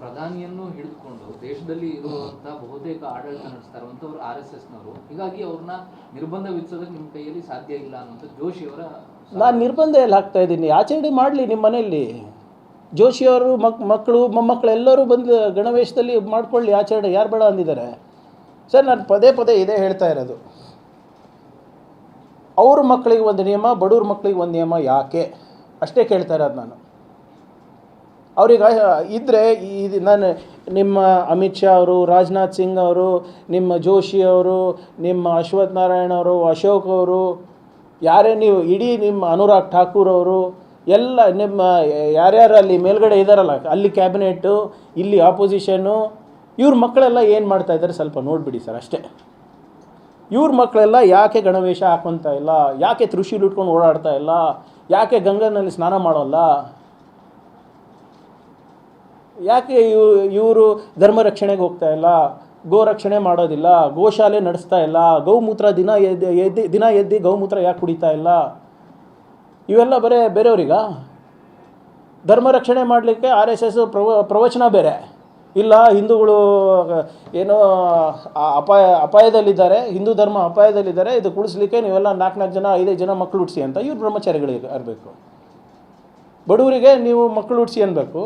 ಪ್ರಧಾನಿಯನ್ನು ಹಿಡಿದುಕೊಂಡು ದೇಶದಲ್ಲಿ ಇರುವಂತಹ ಬಹುತೇಕ ಆಡಳಿತ ನಡೆಸ್ತಾ ಇರುವಂತವ್ರು ಆರ್ ಎಸ್ ಎಸ್ನವರು, ಹೀಗಾಗಿ ಅವ್ರನ್ನ ನಿರ್ಬಂಧ ವಿಧಿಸೋದಕ್ಕೆ ನಿಮ್ಮ ಕೈಯಲ್ಲಿ ಸಾಧ್ಯ ಇಲ್ಲ ಅನ್ನೋದು ಜೋಶಿ ಅವರ ನಾನು ನಿರ್ಬಂಧ ಎಲ್ಲಿ ಹಾಕ್ತಾ ಇದ್ದೀನಿ. ಆಚರಣೆ ಮಾಡಲಿ ನಿಮ್ಮ ಮನೆಯಲ್ಲಿ. ಜೋಶಿಯವರು ಮಕ್, ಮಕ್ಕಳು, ಮೊಮ್ಮಕ್ಕಳು ಎಲ್ಲರೂ ಬಂದು ಗಣವೇಶದಲ್ಲಿ ಮಾಡ್ಕೊಳ್ಳಿ ಆಚರಣೆ. ಯಾರು ಬೇಡ ಅಂದಿದ್ದಾರೆ. ಸರ್, ನಾನು ಪದೇ ಪದೇ ಇದೇ ಹೇಳ್ತಾ ಇರೋದು. ಅವ್ರ ಮಕ್ಕಳಿಗೆ ಒಂದು ನಿಯಮ, ಬಡವ್ರ ಮಕ್ಕಳಿಗೆ ಒಂದು ನಿಯಮ ಯಾಕೆ? ಅಷ್ಟೇ ಕೇಳ್ತಾ ಇರೋದು ನಾನು. ಅವ್ರಿಗೆ ಇದ್ದರೆ ಇದು ನಾನು ನಿಮ್ಮ ಅಮಿತ್ ಶಾ ಅವರು, ರಾಜನಾಥ್ ಸಿಂಗ್ ಅವರು, ನಿಮ್ಮ ಜೋಶಿ ಅವರು, ನಿಮ್ಮ ಅಶ್ವಥ್ ನಾರಾಯಣ ಅವರು, ಅಶೋಕ್ ಅವರು, ಯಾರೇ ನೀವು, ಇಡೀ ನಿಮ್ಮ ಅನುರಾಗ್ ಠಾಕೂರ್ ಅವರು, ಎಲ್ಲ ನಿಮ್ಮ ಯಾರ್ಯಾರು ಅಲ್ಲಿ ಮೇಲ್ಗಡೆ ಇದ್ದಾರಲ್ಲ ಅಲ್ಲಿ ಕ್ಯಾಬಿನೆಟ್ಟು, ಇಲ್ಲಿ ಆಪೋಸಿಷನ್ನು, ಇವ್ರ ಮಕ್ಕಳೆಲ್ಲ ಏನು ಮಾಡ್ತಾ ಇದ್ದಾರೆ ಸ್ವಲ್ಪ ನೋಡಿಬಿಡಿ ಸರ್ ಅಷ್ಟೇ. ಇವ್ರ ಮಕ್ಕಳೆಲ್ಲ ಯಾಕೆ ಗಣವೇಶ ಹಾಕೊತಾ ಇಲ್ಲ, ಯಾಕೆ ತ್ರಿಶೂಲ್ ಉಟ್ಕೊಂಡು ಓಡಾಡ್ತಾ ಇಲ್ಲ, ಯಾಕೆ ಗಂಗನಲ್ಲಿ ಸ್ನಾನ ಮಾಡೋಲ್ಲ ಯಾಕೆ ಇವ್ ಇವರು ಧರ್ಮ ರಕ್ಷಣೆಗೆ ಹೋಗ್ತಾ ಇಲ್ಲ? ಗೋ ರಕ್ಷಣೆ ಮಾಡೋದಿಲ್ಲ ಗೋಶಾಲೆ ನಡೆಸ್ತಾ ಇಲ್ಲ, ಗೌಮೂತ್ರ ದಿನ ಎದ್ದು ಎದ್ದು, ದಿನ ಎದ್ದು ಗೌಮೂತ್ರ ಯಾಕೆ ಕುಡಿತಾ ಇಲ್ಲ? ಇವೆಲ್ಲ ಬರೇ ಬೇರೆಯವ್ರಿಗ? ಧರ್ಮ ರಕ್ಷಣೆ ಮಾಡಲಿಕ್ಕೆ ಆರ್ ಎಸ್ ಎಸ್ ಪ್ರವ, ಪ್ರವಚನ ಬೇರೆ. ಇಲ್ಲ, ಹಿಂದೂಗಳು, ಏನೋ ಅಪಾಯ, ಅಪಾಯದಲ್ಲಿದ್ದಾರೆ, ಹಿಂದೂ ಧರ್ಮ ಅಪಾಯದಲ್ಲಿದ್ದಾರೆ, ಇದು ಕುಡಿಸ್ಲಿಕ್ಕೆ ನೀವೆಲ್ಲ ನಾಲ್ಕು ನಾಲ್ಕು ಜನ, ಐದೈದು ಜನ ಮಕ್ಕಳು ಹುಟ್ಟಿಸಿ ಅಂತ. ಇವ್ರು ಬ್ರಹ್ಮಚಾರಿಗಳಿಗೆ ಇರಬೇಕು. ಬಡವರಿಗೆ ನೀವು ಮಕ್ಕಳು ಹುಟ್ಟಿಸಿ ಅನ್ಬೇಕು.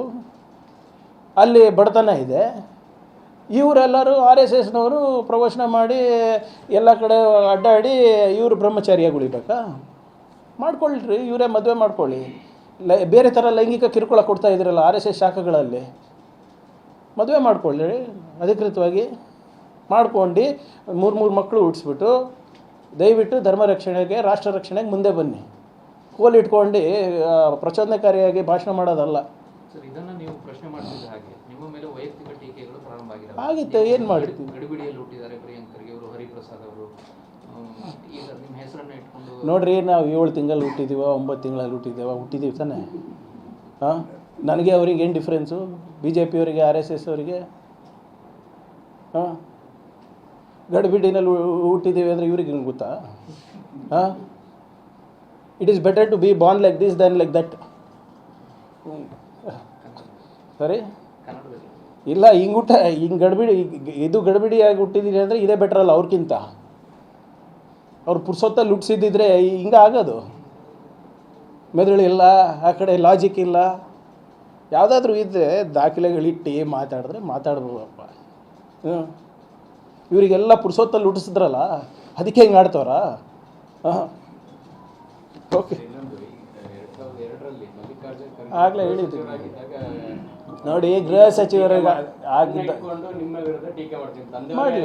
ಅಲ್ಲಿ ಬಡತನ ಇದೆ. ಇವರೆಲ್ಲರೂ ಆರ್ ಎಸ್ ಎಸ್ನವರು ಪ್ರವಚನ ಮಾಡಿ ಎಲ್ಲ ಕಡೆ ಅಡ್ಡಾಡಿ ಇವರು ಬ್ರಹ್ಮಚಾರಿಯಾಗಿ ಉಳಿಬೇಕಾ? ಮಾಡ್ಕೊಳ್ರಿ, ಇವರೇ ಮದುವೆ ಮಾಡ್ಕೊಳ್ಳಿ. ಲೈ, ಬೇರೆ ಥರ ಲೈಂಗಿಕ ಕಿರುಕುಳ ಕೊಡ್ತಾ ಇದ್ದೀರಲ್ಲ ಆರ್ ಎಸ್ ಎಸ್ ಶಾಖಗಳಲ್ಲಿ. ಮದುವೆ ಮಾಡ್ಕೊಳ್ಳಿ, ಅಧಿಕೃತವಾಗಿ ಮಾಡ್ಕೊಂಡು ಮೂರು ಮೂರು ಮಕ್ಕಳು ಹುಟ್ಟಿಸ್ಬಿಟ್ಟು ದಯವಿಟ್ಟು ಧರ್ಮ ರಕ್ಷಣೆಗೆ, ರಾಷ್ಟ್ರ ರಕ್ಷಣೆಗೆ ಮುಂದೆ ಬನ್ನಿ. ಕೋಲಿಟ್ಕೊಂಡು ಪ್ರಚೋದನಕಾರಿಯಾಗಿ ಭಾಷಣ ಮಾಡೋದಲ್ಲ. ಸರ್ ಇದನ್ನ ನೀವು ಪ್ರಶ್ನೆ ಮಾಡ್ತಿದ್ದ ಹಾಗೆ ನಿಮ್ಮ ಮೇಲೆ ವೈಯಕ್ತಿಕ ಟೀಕೆಗಳು ಪ್ರಾರಂಭ ಆಗಿದ್ದಾವೆ ಆಗಿತ್ತು ಏನು ಮಾಡ್ತೀವಿ? ಗಡಿಬಿಡಿಯಲ್ಲಿ ಹುಟ್ಟಿದ್ದಾರೆ ಪ್ರಿಯಾಂಕ್ ಖರ್ಗೆ ಅವರು ಹರಿಪ್ರಸಾದ್ ಅವರು ಈಗ ನಿಮ್ಮ ಹೆಸರನ್ನ ಇಟ್ಕೊಂಡು ನೋಡ್ರಿ ನಾವು ಏಳು ತಿಂಗಳಲ್ಲಿ ಹುಟ್ಟಿದೀವ ಒಂಬತ್ತು ತಿಂಗಳಲ್ಲಿ ಹುಟ್ಟಿದ್ದೀವ ಹುಟ್ಟಿದ್ದೀವಿ ತಾನೆ. ಹಾಂ? ನನಗೆ ಅವ್ರಿಗೆ ಏನು ಡಿಫ್ರೆನ್ಸು ಬಿ ಜೆ ಪಿಯವರಿಗೆ ಆರ್ ಎಸ್ ಎಸ್ ಅವರಿಗೆ? ಹಾಂ? ಗಡಿಬಿಡಿನಲ್ಲಿ ಹುಟ್ಟಿದ್ದೀವಿ ಅಂದರೆ ಇವ್ರಿಗೆ ಗೊತ್ತಾ? ಹಾಂ? It is better to be born like this than like that ಸರಿ ಇಲ್ಲ ಹಿಂಗೆ ಹುಟ್ಟ ಹಿಂಗೆ ಗಡ್ಬಿಡಿ ಇದು ಗಡಿಬಿಡಿಯಾಗಿ ಹುಟ್ಟಿದ್ದೀನಿ ಅಂದರೆ ಇದೇ ಬೆಟರ್ ಅಲ್ಲ ಅವ್ರಿಗಿಂತ ಅವ್ರು ಪುರ್ಸೊತ್ತಲ್ಲಿ ಹುಟ್ಟಿಸಿದ್ದಿದ್ರೆ ಹಿಂಗೆ ಆಗೋದು. ಮೆದುಳು ಇಲ್ಲ ಆ ಕಡೆ ಲಾಜಿಕ್ ಇಲ್ಲ. ಯಾವುದಾದ್ರೂ ಇದ್ದರೆ ದಾಖಲೆಗಳಿಟ್ಟು ಮಾತಾಡಿದ್ರೆ ಮಾತಾಡ್ಬೋದಪ್ಪ. ಹ್ಞೂ ಇವರಿಗೆಲ್ಲ ಪುರ್ಸೊತ್ತಲ್ಲಿ ಹುಟ್ಟಿಸಿದ್ರಲ್ಲ ಅದಕ್ಕೆ ಹಿಂಗೆ ಆಡ್ತವ್ರ? ಹಾಂ. ಓಕೆ ಆಗಲೇ ಹೇಳಿದ್ರು. ನೋಡಿ ಗೃಹ ಸಚಿವರ ಆಗಿದ್ದ ಮಾಡಿ.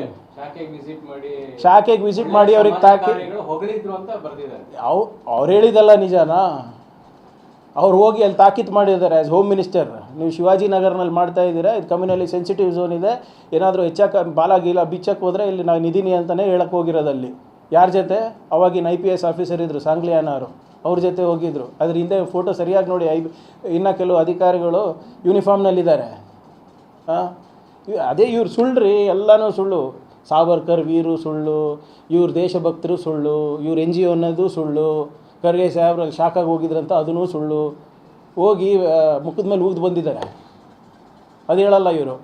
ಶಾಖೆಗೆ ವಿಸಿಟ್ ಮಾಡಿ. ಅವ್ರಿಗೆ ತಾಕಿ ಅವ್ ಅವ್ರು ಹೇಳಿದಲ್ಲ ನಿಜನಾ? ಅವ್ರು ಹೋಗಿ ಅಲ್ಲಿ ತಾಕೀತು ಮಾಡಿದ್ದಾರೆ ಆಸ್ ಹೋಮ್ ಮಿನಿಸ್ಟರ್ ನೀವು ಶಿವಾಜಿ ನಗರ್ನಲ್ಲಿ ಮಾಡ್ತಾ ಇದ್ದೀರಾ? ಇದು ಕಮ್ಯುನಲ್ಲಿ ಸೆನ್ಸಿಟಿವ್ ಝೋನ್ ಇದೆ. ಏನಾದರೂ ಹೆಚ್ಚಾಕ ಬಾಲ ಇಲ್ಲ ಬಿಚ್ಚಕ್ಕೆ ಹೋದರೆ ಇಲ್ಲಿ ನಾವು ನಿಧಿನಿ ಅಂತಲೇ ಹೇಳಕ್ಕೆ ಹೋಗಿರೋದಲ್ಲಿ ಯಾರ ಜೊತೆ? ಅವಾಗಿನ ಐ ಪಿ ಎಸ್ ಆಫೀಸರ್ ಇದ್ದರು ಸಾಂಗ್ಲಿಯಾನವರು ಅವ್ರ. ಜೊತೆ ಹೋಗಿದ್ರು. ಅದ್ರ ಹಿಂದೆ ಫೋಟೋ ಸರಿಯಾಗಿ ನೋಡಿ ಐ ಇನ್ನು ಕೆಲವು ಅಧಿಕಾರಿಗಳು ಯೂನಿಫಾರ್ಮ್ನಲ್ಲಿದ್ದಾರೆ ಹಾಂ ಅದೇ ಇವ್ರು ರೀ ಎಲ್ಲನೂ ಸುಳ್ಳು. ಸಾವರ್ಕರ್ ವೀರು ಸುಳ್ಳು, ಇವ್ರ ದೇಶಭಕ್ತರು ಸುಳ್ಳು, ಇವ್ರ ಎನ್ ಜಿ ಒ ಅನ್ನೋದು ಸುಳ್ಳು. ಖರ್ಗೆ ಸಾಹೇಬ್ರಲ್ಲಿ ಶಾಖಾಗಿ ಹೋಗಿದ್ರಂತ ಅದೂ ಸುಳ್ಳು. ಹೋಗಿ ಮುಖದ ಮೇಲೆ ಊದು ಬಂದಿದ್ದಾರೆ. ಅದು ಹೇಳಲ್ಲ ಇವರು.